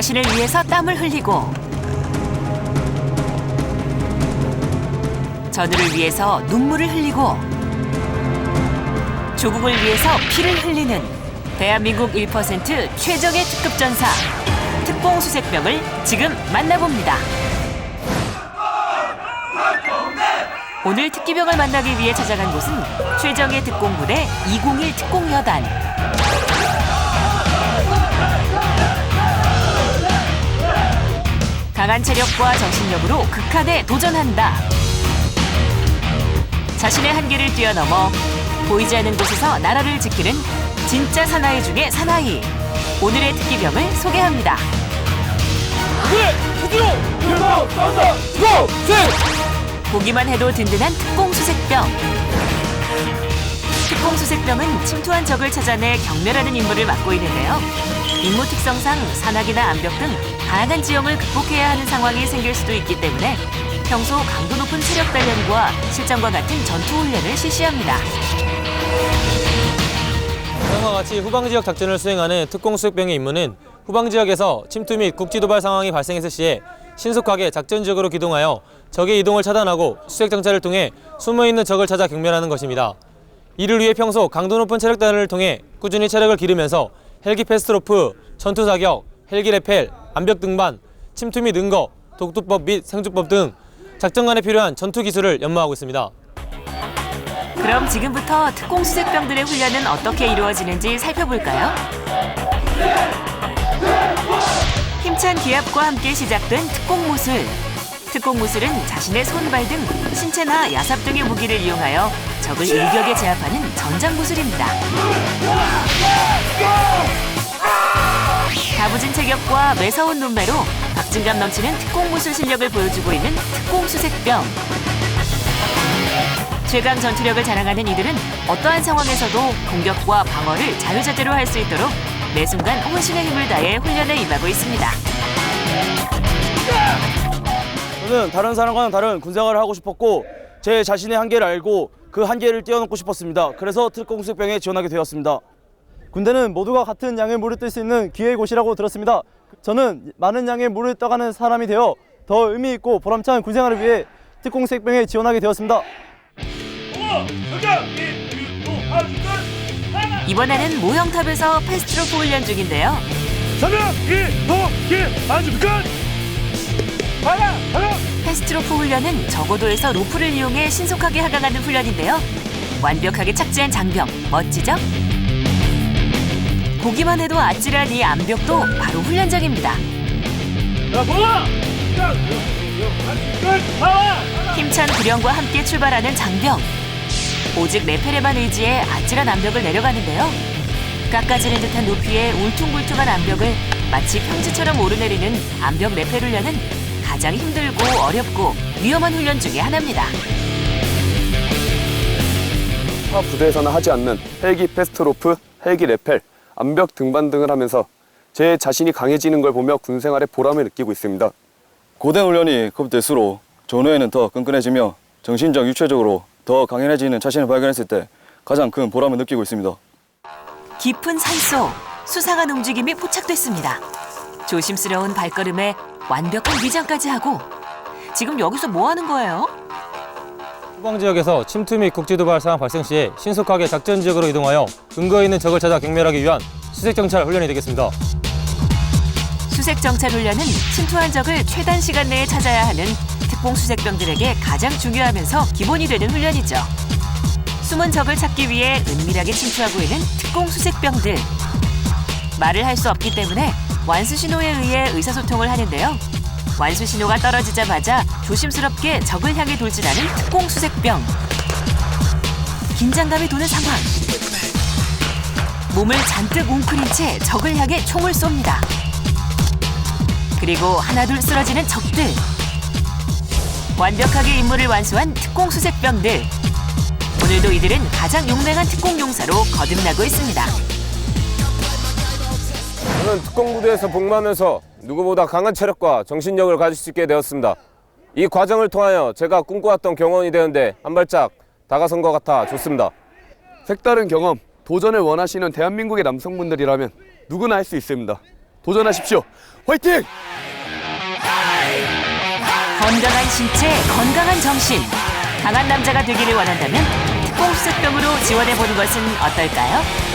자신을 위해서 땀을 흘리고 전우를 위해서 눈물을 흘리고 조국을 위해서 피를 흘리는 대한민국 1% 최정예 특급 전사 특공 수색병을 지금 만나봅니다. 오늘 특기병을 만나기 위해 찾아간 곳은 최정예 특공부대 201 특공여단. 강한 체력과 정신력으로 극한에 도전한다. 자신의 한계를 뛰어넘어 보이지 않는 곳에서 나라를 지키는 진짜 사나이 중의 사나이. 오늘의 특기병을 소개합니다. 보기만 해도 든든한 특공 수색병. 특공 수색병은 침투한 적을 찾아내 경멸하는 임무를 맡고 있는데요. 임무 특성상 산악이나 암벽 등 다양한 지형을 극복해야 하는 상황이 생길 수도 있기 때문에 평소 강도 높은 체력 단련과 실전과 같은 전투 훈련을 실시합니다. 다음과 같이 후방 지역 작전을 수행하는 특공 수색병의 임무는 후방 지역에서 침투 및 국지 도발 상황이 발생했을 시에 신속하게 작전 지역으로 기동하여 적의 이동을 차단하고 수색 정찰을 통해 숨어 있는 적을 찾아 경멸하는 것입니다. 이를 위해 평소 강도 높은 체력 단련을 통해 꾸준히 체력을 기르면서 헬기 패스트로프, 전투 사격, 헬기 레펠, 암벽 등반, 침투 및 응거, 독두법 및 생주법 등 작전관에 필요한 전투 기술을 연마하고 있습니다. 그럼 지금부터 특공 수색병들의 훈련은 어떻게 이루어지는지 살펴볼까요? 힘찬 기압과 함께 시작된 특공 무술. 특공 무술은 자신의 손발 등 신체나 야삽 등의 무기를 이용하여 적을 일격에 제압하는 전장 무술입니다. 다부진 체격과 매서운 눈매로 박진감 넘치는 특공 무술 실력을 보여주고 있는 특공 수색병. 최강 전투력을 자랑하는 이들은 어떠한 상황에서도 공격과 방어를 자유자재로 할 수 있도록 매 순간 혼신의 힘을 다해 훈련에 임하고 있습니다. 저는 다른 사람과는 다른 군생활을 하고 싶었고 제 자신의 한계를 알고 그 한계를 뛰어넘고 싶었습니다. 그래서 특공수색병에 지원하게 되었습니다. 군대는 모두가 같은 양의 물을 뜰 수 있는 기회의 곳이라고 들었습니다. 저는 많은 양의 물을 떠가는 사람이 되어 더 의미 있고 보람찬 군 생활을 위해 특공수색병에 지원하게 되었습니다. 이번에는 모형탑에서 패스트로프 훈련 중인데요. 패스트로프 훈련은 저고도에서 로프를 이용해 신속하게 하강하는 훈련인데요. 완벽하게 착지한 장병, 멋지죠? 보기만 해도 아찔한 이 암벽도 바로 훈련장입니다. 힘찬 구령과 함께 출발하는 장병. 오직 레펠에만 의지해 아찔한 암벽을 내려가는데요. 깎아지는 듯한 높이의 울퉁불퉁한 암벽을 마치 평지처럼 오르내리는 암벽 레펠 훈련은 가장 힘들고 어렵고 위험한 훈련 중에 하나입니다. 타 부대에서는 하지 않는 헬기 패스트로프, 헬기 레펠, 암벽 등반 등을 하면서 제 자신이 강해지는 걸 보며 군 생활에 보람을 느끼고 있습니다. 고된 훈련이 급될수록 전후에는 더 끈끈해지며 정신적, 육체적으로 더 강인해지는 자신을 발견했을 때 가장 큰 보람을 느끼고 있습니다. 깊은 산속 수상한 움직임이 포착됐습니다. 조심스러운 발걸음에 완벽한 위장까지 하고 지금 여기서 뭐 하는 거예요? 후방 지역에서 침투 및 국지 도발 상황 발생 시에 신속하게 작전 지역으로 이동하여 근거 있는 적을 찾아 경멸하기 위한 수색 정찰 훈련이 되겠습니다. 수색 정찰 훈련은 침투한 적을 최단 시간 내에 찾아야 하는 특공 수색병들에게 가장 중요하면서 기본이 되는 훈련이죠. 숨은 적을 찾기 위해 은밀하게 침투하고 있는 특공 수색병들. 말을 할 수 없기 때문에 완수 신호에 의해 의사소통을 하는데요. 완수 신호가 떨어지자마자 조심스럽게 적을 향해 돌진하는 특공 수색병. 긴장감이 도는 상황. 몸을 잔뜩 웅크린 채 적을 향해 총을 쏩니다. 그리고 하나둘 쓰러지는 적들. 완벽하게 임무를 완수한 특공 수색병들. 오늘도 이들은 가장 용맹한 특공 용사로 거듭나고 있습니다. 저는 특공부대에서 복무하면서 누구보다 강한 체력과 정신력을 가질 수 있게 되었습니다. 이 과정을 통하여 제가 꿈꿔왔던 경원이 되는데 한 발짝 다가선 것 같아 좋습니다. 색다른 경험, 도전을 원하시는 대한민국의 남성분들이라면 누구나 할 수 있습니다. 도전하십시오. 화이팅! 건강한 신체, 건강한 정신. 강한 남자가 되기를 원한다면 특공수색병으로 지원해 보는 것은 어떨까요?